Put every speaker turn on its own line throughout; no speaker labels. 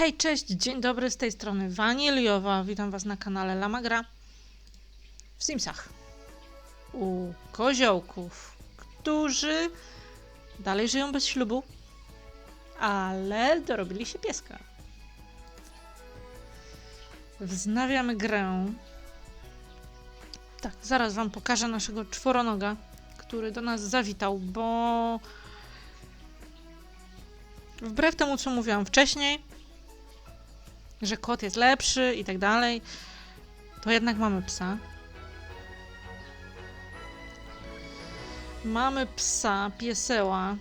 Hej, cześć, dzień dobry, z tej strony Waniliowa. Witam Was na kanale Lamagra w Simsach. U koziołków, którzy dalej żyją bez ślubu, ale dorobili się pieska. Wznawiamy grę. Tak, zaraz Wam pokażę naszego czworonoga, który do nas zawitał, bo wbrew temu, co mówiłam wcześniej, że kot jest lepszy i tak dalej, to jednak mamy psa. Mamy psa, pieseła.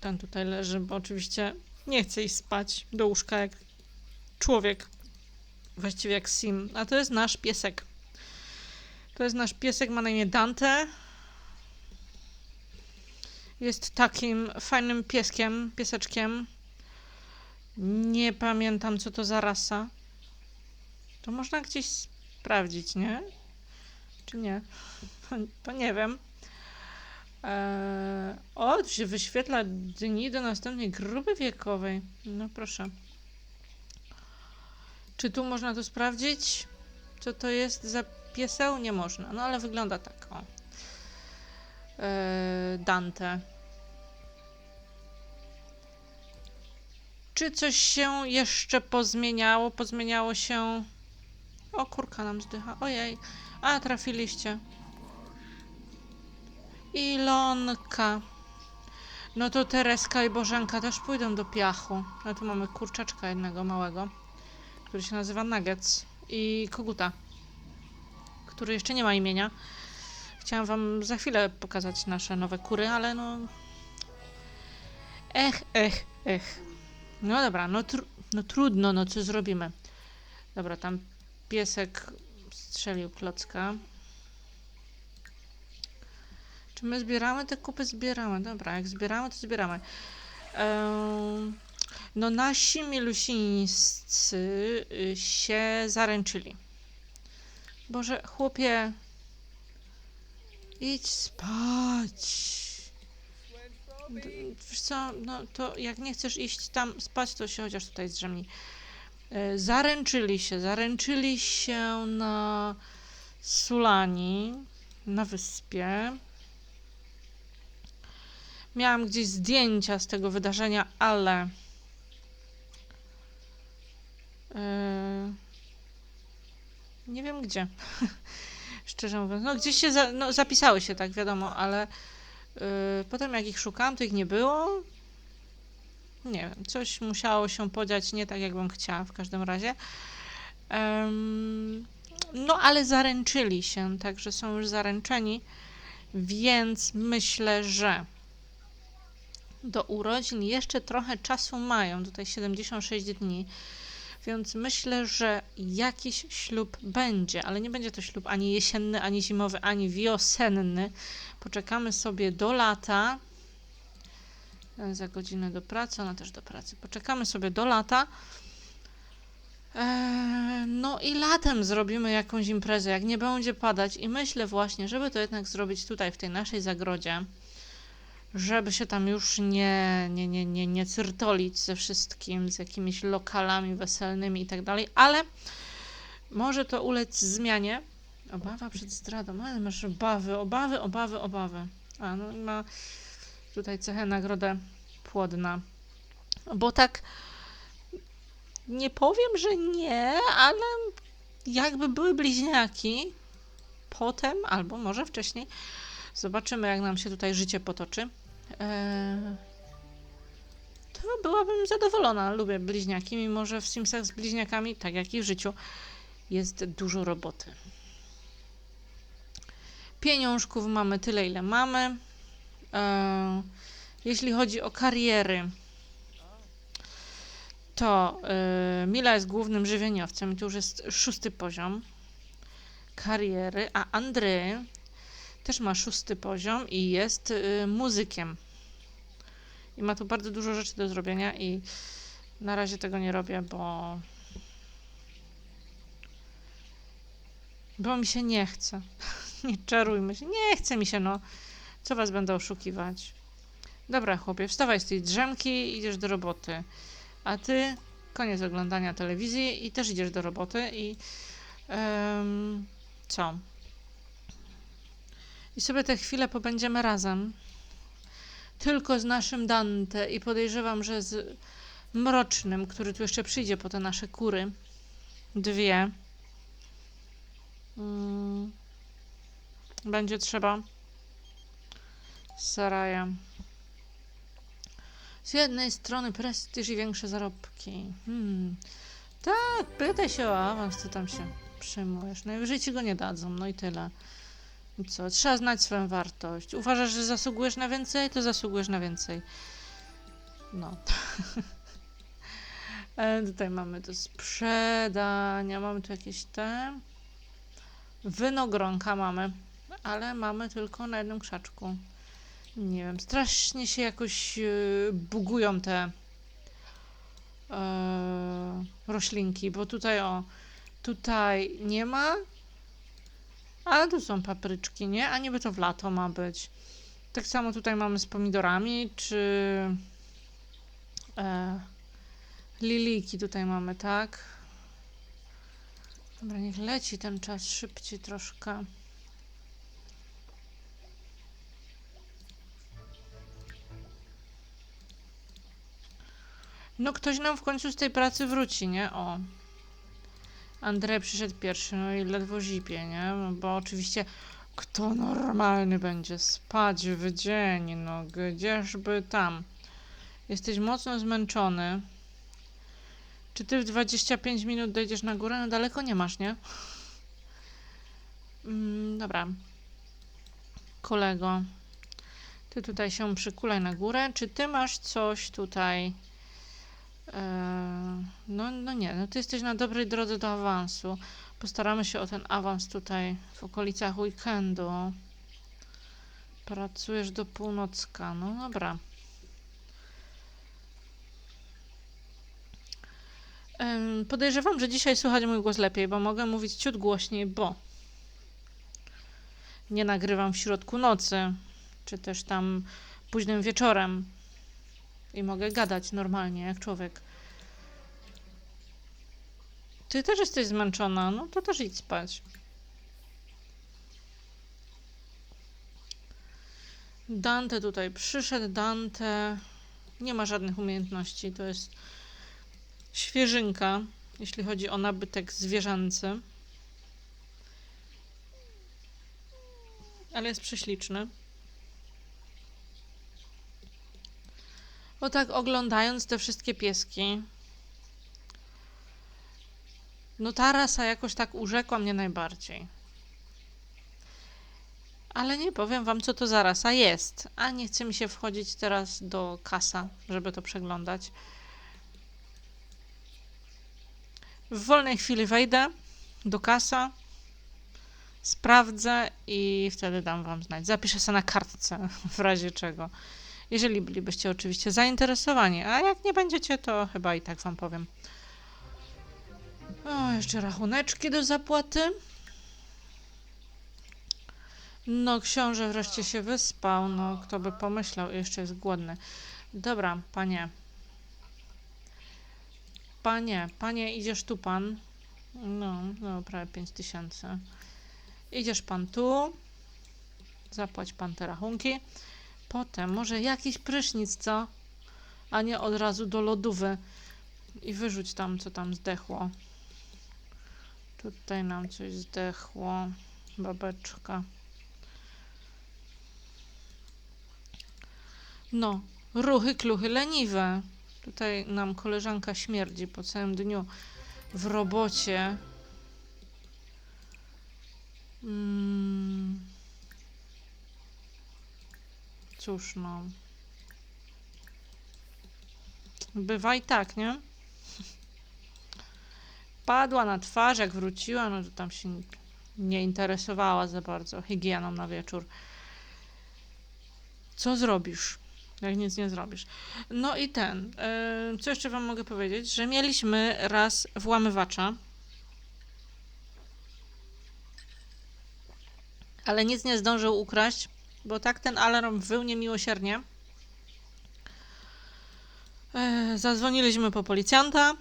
Ten tutaj leży, bo oczywiście nie chce iść spać do łóżka jak człowiek. Właściwie jak Sim. A to jest nasz piesek. To jest nasz piesek, ma na imię Dante. Jest takim fajnym pieskiem, pieseczkiem. Nie pamiętam, co to za rasa. To można gdzieś sprawdzić, nie? Czy nie? To nie wiem. Eee, o, tu się wyświetla dni do następnej grupy wiekowej. No proszę. Czy tu można to sprawdzić? Co to jest za pieseł? Nie można. No ale wygląda tak. O. Eee, Dante. Czy coś się jeszcze pozmieniało? Pozmieniało się. O, kurka nam zdycha. Ojej. A, trafiliście. Ilonka. No to Tereska i Bożenka też pójdą do piachu. No tu mamy kurczaczka jednego małego, który się nazywa Nuggets. I koguta, który jeszcze nie ma imienia. Chciałam wam za chwilę pokazać nasze nowe kury, ale no... Ech, ech, ech. No dobra, no, tru no trudno, no co zrobimy. Dobra, tam piesek strzelił klocka. Czy my zbieramy te kupy? Zbieramy. Dobra, jak zbieramy, to zbieramy. No nasi milusińscy y, się zaręczyli. Boże, chłopie, idź spać. Wiesz co, no to jak nie chcesz iść tam spać, to się chociaż tutaj zdrzemnij. E, Zaręczyli się, zaręczyli się na Sulani, na wyspie. Miałam gdzieś zdjęcia z tego wydarzenia, ale e, nie wiem gdzie. Szczerze mówiąc, no gdzieś się za, no, zapisały się, tak wiadomo, ale potem jak ich szukałam, to ich nie było. Nie wiem, coś musiało się podziać nie tak, jakbym chciała w każdym razie. No, ale zaręczyli się, także są już zaręczeni, więc myślę, że do urodzin jeszcze trochę czasu mają, tutaj 76 dni, więc myślę, że jakiś ślub będzie, ale nie będzie to ślub ani jesienny, ani zimowy, ani wiosenny. Poczekamy sobie do lata. Ten Za godzinę do pracy, ona też do pracy. Poczekamy sobie do lata. Eee, no i latem zrobimy jakąś imprezę, jak nie będzie padać. I myślę właśnie, żeby to jednak zrobić tutaj, w tej naszej zagrodzie, żeby się tam już nie, nie, nie, nie, nie cyrtolić ze wszystkim, z jakimiś lokalami weselnymi i tak dalej, ale może to ulec zmianie. Obawa przed zdradą, ale masz obawy, obawy, obawy, obawy. A, no i ma tutaj cechę nagrodę płodna. Bo tak nie powiem, że nie, ale jakby były bliźniaki potem, albo może wcześniej, zobaczymy jak nam się tutaj życie potoczy. Eee, to byłabym zadowolona. Lubię bliźniaki, mimo że w Simsach z bliźniakami, tak jak i w życiu, jest dużo roboty. Pieniążków mamy tyle, ile mamy. E, jeśli chodzi o kariery, to e, Mila jest głównym żywieniowcem i to już jest szósty poziom kariery, a Andrzej też ma szósty poziom i jest e, muzykiem. I ma tu bardzo dużo rzeczy do zrobienia i na razie tego nie robię, bo bo mi się nie chce. nie czarujmy się. Nie chce mi się, no. Co was będę oszukiwać? Dobra, chłopie, wstawaj z tej drzemki i idziesz do roboty. A ty koniec oglądania telewizji i też idziesz do roboty i em, co? I sobie te chwile pobędziemy razem. Tylko z naszym Dante i podejrzewam, że z Mrocznym, który tu jeszcze przyjdzie po te nasze kury. Dwie. Mm. Będzie trzeba Saraja. Z jednej strony prestiż i większe zarobki. Hmm. Tak, pytaj się o awans, co tam się przyjmujesz. Najwyżej ci go nie dadzą, no i tyle. I co? Trzeba znać swoją wartość. Uważasz, że zasługujesz na więcej, to zasługujesz na więcej. No. E, Tutaj mamy do sprzedania, mamy tu jakieś te... Wynogronka mamy, ale mamy tylko na jednym krzaczku. Nie wiem, strasznie się jakoś yy, bugują te yy, roślinki, bo tutaj o, tutaj nie ma, ale tu są papryczki, nie? A niby to w lato ma być. Tak samo tutaj mamy z pomidorami, czy e, liliki tutaj mamy, tak? Dobra, niech leci ten czas szybciej troszkę. No ktoś nam w końcu z tej pracy wróci, nie? O. Andrzej przyszedł pierwszy, no i ledwo zipie, nie? No bo oczywiście kto normalny będzie spać w dzień, no gdzieżby tam. Jesteś mocno zmęczony. Czy ty w 25 minut dojdziesz na górę? No daleko nie masz, nie? Mm, dobra. Kolego, ty tutaj się przykulaj na górę. Czy ty masz coś tutaj? Eee, no, no nie, no ty jesteś na dobrej drodze do awansu. Postaramy się o ten awans tutaj w okolicach weekendu. Pracujesz do północka. No dobra. Podejrzewam, że dzisiaj słychać mój głos lepiej, bo mogę mówić ciut głośniej, bo nie nagrywam w środku nocy, czy też tam późnym wieczorem i mogę gadać normalnie, jak człowiek. Ty też jesteś zmęczona, no to też idź spać. Dante tutaj przyszedł, Dante nie ma żadnych umiejętności, to jest świeżynka, jeśli chodzi o nabytek zwierzęcy. Ale jest prześliczny. Bo tak oglądając te wszystkie pieski, no ta rasa jakoś tak urzekła mnie najbardziej. Ale nie powiem wam, co to za rasa jest. A nie chce mi się wchodzić teraz do kasa, żeby to przeglądać. W wolnej chwili wejdę do kasa, sprawdzę i wtedy dam wam znać. Zapiszę sobie na kartce, w razie czego. Jeżeli bylibyście oczywiście zainteresowani, a jak nie będziecie, to chyba i tak wam powiem. O, jeszcze rachuneczki do zapłaty. No, książę wreszcie się wyspał. No, kto by pomyślał, jeszcze jest głodny. Dobra, panie. Panie, panie, idziesz tu pan. No, no prawie 5 tysięcy. Idziesz pan tu. Zapłać pan te rachunki. Potem może jakiś prysznic, co? A nie od razu do lodówy. I wyrzuć tam, co tam zdechło. Tutaj nam coś zdechło. Babeczka. No, ruchy, kluchy leniwe. Tutaj nam koleżanka śmierdzi po całym dniu w robocie. Mm. Cóż, no. Bywa i tak, nie? Padła na twarz, jak wróciła, no to tam się nie interesowała za bardzo higieną na wieczór. Co zrobisz, jak nic nie zrobisz? No i ten, yy, co jeszcze wam mogę powiedzieć, że mieliśmy raz włamywacza, ale nic nie zdążył ukraść, bo tak ten alarm wył niemiłosiernie. Zadzwoniliśmy po policjanta,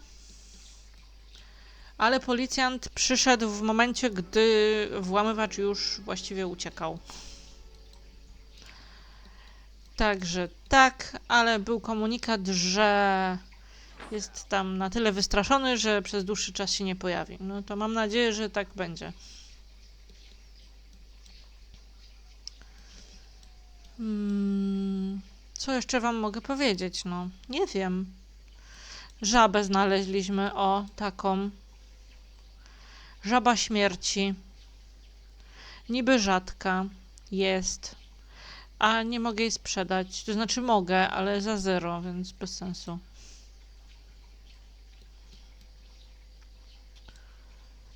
ale policjant przyszedł w momencie, gdy włamywacz już właściwie uciekał. Także tak, ale był komunikat, że jest tam na tyle wystraszony, że przez dłuższy czas się nie pojawi. No to mam nadzieję, że tak będzie. Hmm, co jeszcze wam mogę powiedzieć? No, nie wiem. Żabę znaleźliśmy, o, taką. Żaba śmierci. Niby rzadka jest, a nie mogę jej sprzedać. To znaczy mogę, ale za zero, więc bez sensu.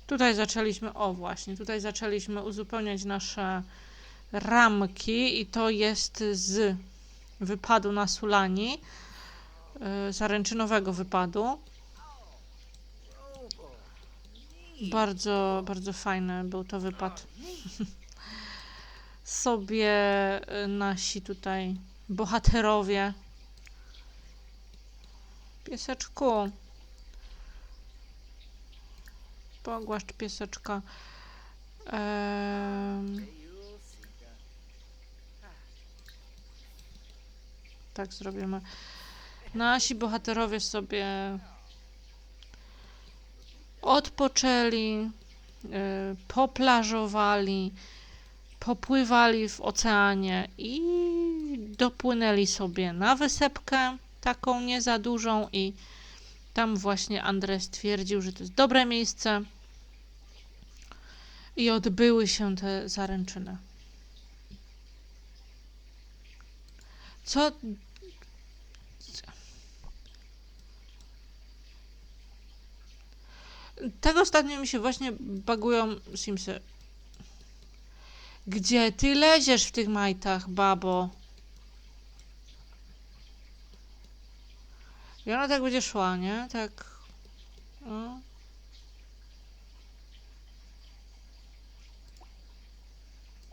Tutaj zaczęliśmy, o właśnie, tutaj zaczęliśmy uzupełniać nasze ramki i to jest z wypadu na Sulani, yy, zaręczynowego wypadu. Bardzo, bardzo fajny był to wypad. Sobie nasi tutaj bohaterowie. Pieseczku. Pogłaszcz pieseczka. Em, tak zrobimy. Nasi bohaterowie sobie odpoczęli, y, poplażowali, popływali w oceanie i dopłynęli sobie na wysepkę, taką nie za dużą i tam właśnie Andres stwierdził, że to jest dobre miejsce i odbyły się te zaręczyny. Co Tak ostatnio mi się właśnie bagują Simsy. Gdzie ty leziesz w tych majtach, babo? I ona tak będzie szła, nie? Tak. No.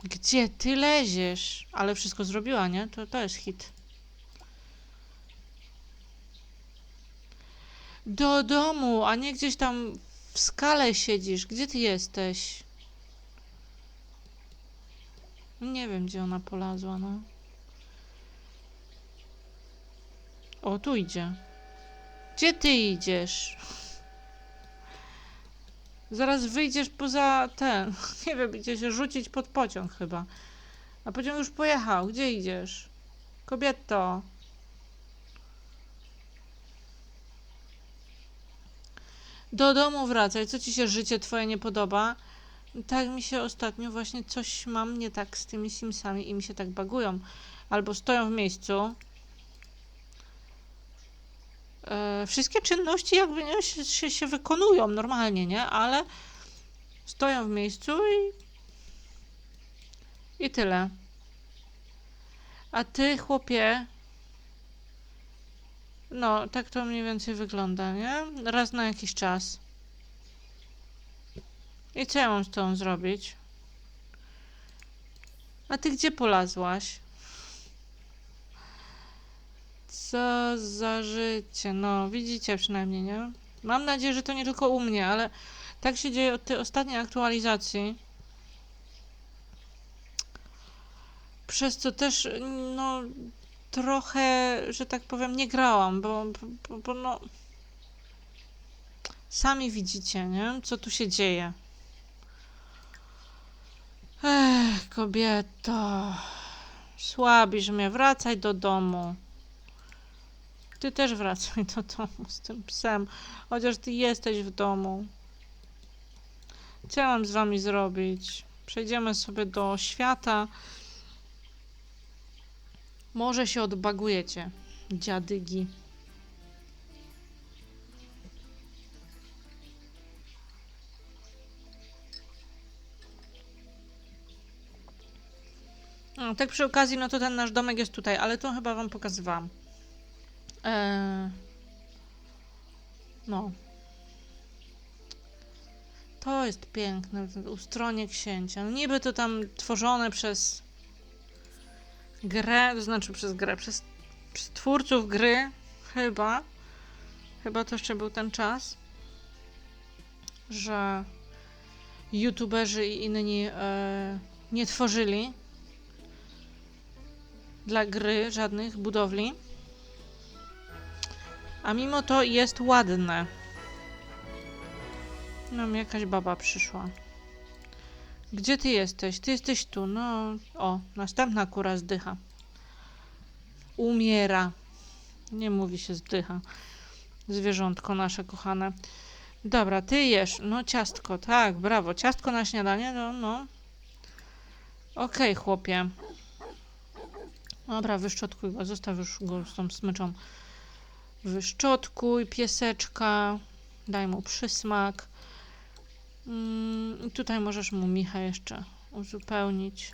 Gdzie ty leziesz? Ale wszystko zrobiła, nie? To, to jest hit. Do domu, a nie gdzieś tam w skale siedzisz. Gdzie ty jesteś? Nie wiem, gdzie ona polazła, no. O, tu idzie. Gdzie ty idziesz? Zaraz wyjdziesz poza ten. Nie wiem, idzie się rzucić pod pociąg chyba. A pociąg już pojechał. Gdzie idziesz? Kobieto. Do domu wracaj. Co ci się życie twoje nie podoba? Tak mi się ostatnio właśnie coś mam nie tak z tymi Simsami i mi się tak bagują. Albo stoją w miejscu. E, wszystkie czynności jakby nie, się, się, się wykonują normalnie, nie? Ale stoją w miejscu i i tyle. A ty, chłopie, no, tak to mniej więcej wygląda, nie? Raz na jakiś czas. I co ja mam z tą zrobić? A ty gdzie polazłaś? Co za życie. No, widzicie przynajmniej, nie? Mam nadzieję, że to nie tylko u mnie, ale tak się dzieje od tej ostatniej aktualizacji. Przez co też, no, trochę, że tak powiem, nie grałam, bo, bo, bo no. Sami widzicie, nie? Co tu się dzieje. Ech, kobieto. Słabisz mnie, wracaj do domu. Ty też wracaj do domu z tym psem, chociaż ty jesteś w domu. Mam z wami zrobić? Przejdziemy sobie do świata. Może się odbagujecie, dziadygi. No, tak przy okazji, no to ten nasz domek jest tutaj, ale to chyba wam pokazywałam. Eee, no. To jest piękne, ustronie księcia. No niby to tam tworzone przez grę, to znaczy przez grę, przez, przez twórców gry, chyba, chyba to jeszcze był ten czas, że youtuberzy i inni e, nie tworzyli dla gry żadnych budowli. A mimo to jest ładne. No, mi jakaś baba przyszła. Gdzie ty jesteś? Ty jesteś tu. No, o, następna kura zdycha. Umiera. Nie mówi się zdycha. Zwierzątko nasze kochane. Dobra, ty jesz. No, ciastko, tak, brawo. Ciastko na śniadanie, no, no. Okej, chłopie. Dobra, wyszczotkuj go. Zostaw już go z tą smyczą. Wyszczotkuj pieseczka. Daj mu przysmak. Mm, tutaj możesz mu Micha jeszcze uzupełnić.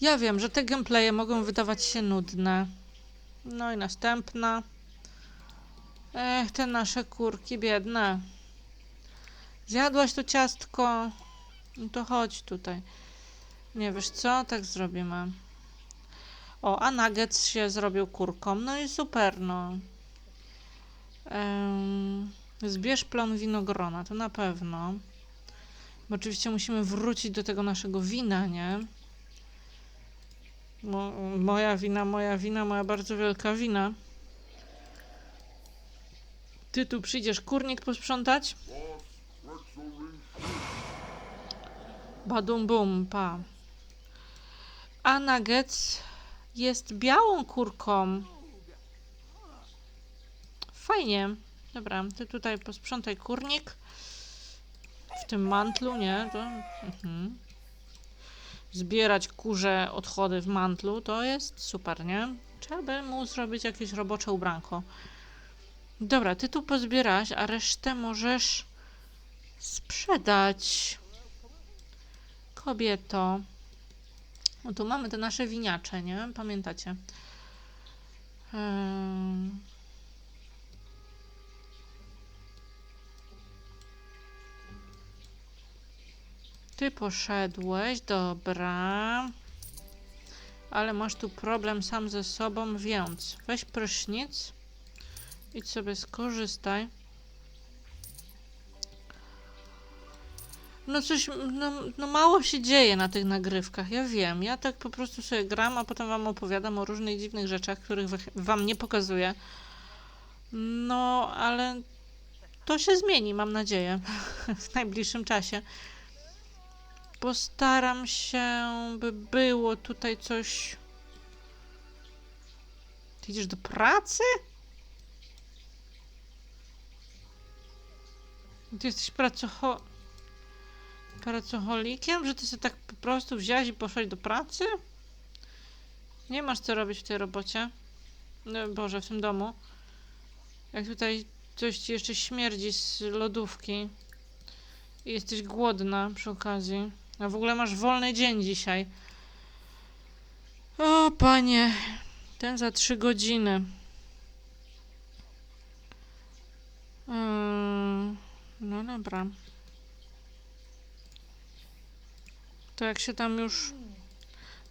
Ja wiem, że te gameplaye mogą wydawać się nudne. No i następna. Ech, te nasze kurki biedne. Zjadłaś to ciastko? No to chodź tutaj. Nie wiesz co? Tak zrobimy. O, a nuggets się zrobił kurką. No i super, no. Zbierz plon winogrona, to na pewno. Bo oczywiście musimy wrócić do tego naszego wina, nie? Mo, moja wina, moja wina, moja bardzo wielka wina. Ty tu przyjdziesz kurnik posprzątać? Badum bum, pa. A nuggets jest białą kurką. Fajnie. Dobra, ty tutaj posprzątaj kurnik. W tym mantlu, nie? To, mhm. Zbierać kurze odchody w mantlu to jest super, nie? Trzeba by mu zrobić jakieś robocze ubranko. Dobra, ty tu pozbierasz, a resztę możesz sprzedać. Kobieto. No tu mamy te nasze winiacze, nie? Pamiętacie? Ym. Ty poszedłeś, dobra. Ale masz tu problem sam ze sobą, więc weź prysznic. Idź sobie skorzystaj. No coś, no, no mało się dzieje na tych nagrywkach, ja wiem. Ja tak po prostu sobie gram, a potem wam opowiadam o różnych dziwnych rzeczach, których wam nie pokazuję. No, ale to się zmieni, mam nadzieję, w najbliższym czasie. Postaram się, by było tutaj coś... Ty idziesz do pracy? Ty jesteś pracocho... pracocholikiem, że ty sobie tak po prostu wziąłeś i poszłaś do pracy? Nie masz co robić w tej robocie. No, Boże, w tym domu. Jak tutaj coś ci jeszcze śmierdzi z lodówki i jesteś głodna przy okazji. A w ogóle masz wolny dzień dzisiaj. O, panie. Ten za trzy godziny. Ym, no dobra. To jak się tam już...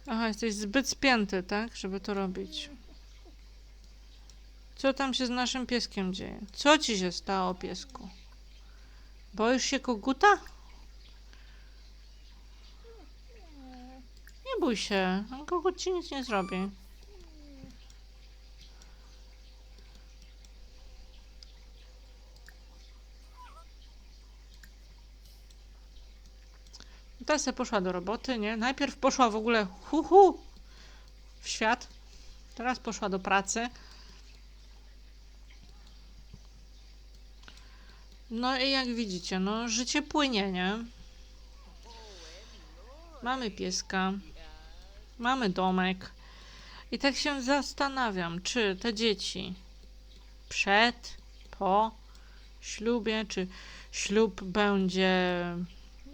Aha, jesteś zbyt spięty, tak? Żeby to robić. Co tam się z naszym pieskiem dzieje? Co ci się stało, piesku? Boisz się koguta? Nie bój się. Kogut ci nic nie zrobi. Teraz se poszła do roboty, nie? Najpierw poszła w ogóle hu, hu w świat. Teraz poszła do pracy. No i jak widzicie, no życie płynie, nie? Mamy pieska. Mamy domek. I tak się zastanawiam, czy te dzieci przed, po ślubie, czy ślub będzie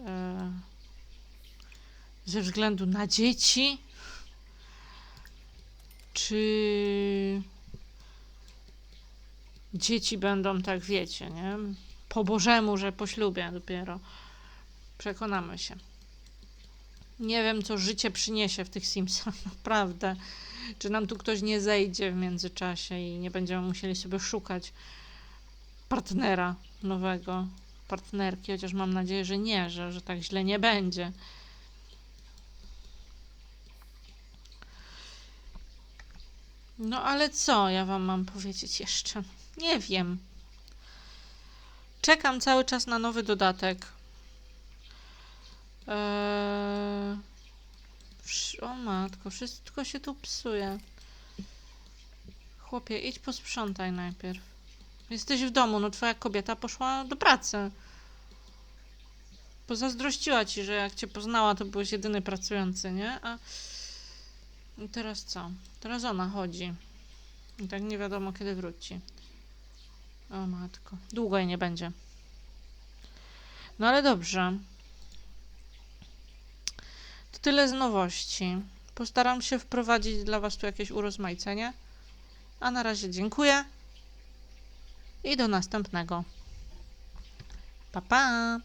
e, ze względu na dzieci, czy dzieci będą tak, wiecie, nie? Po Bożemu, że po ślubie dopiero. Przekonamy się. Nie wiem, co życie przyniesie w tych Simsach, naprawdę. Czy nam tu ktoś nie zejdzie w międzyczasie i nie będziemy musieli sobie szukać partnera nowego, partnerki, chociaż mam nadzieję, że nie, że, że tak źle nie będzie. No ale co ja wam mam powiedzieć jeszcze? Nie wiem. Czekam cały czas na nowy dodatek. Eee... O matko, wszystko się tu psuje. Chłopie, idź posprzątaj najpierw. Jesteś w domu, no twoja kobieta poszła do pracy. Pozazdrościła ci, że jak cię poznała, to byłeś jedyny pracujący, nie? A i teraz co? Teraz ona chodzi. I tak nie wiadomo, kiedy wróci. O matko. Długo jej nie będzie. No ale dobrze. To tyle z nowości. Postaram się wprowadzić dla Was tu jakieś urozmaicenie. A na razie dziękuję. I do następnego. Pa, pa!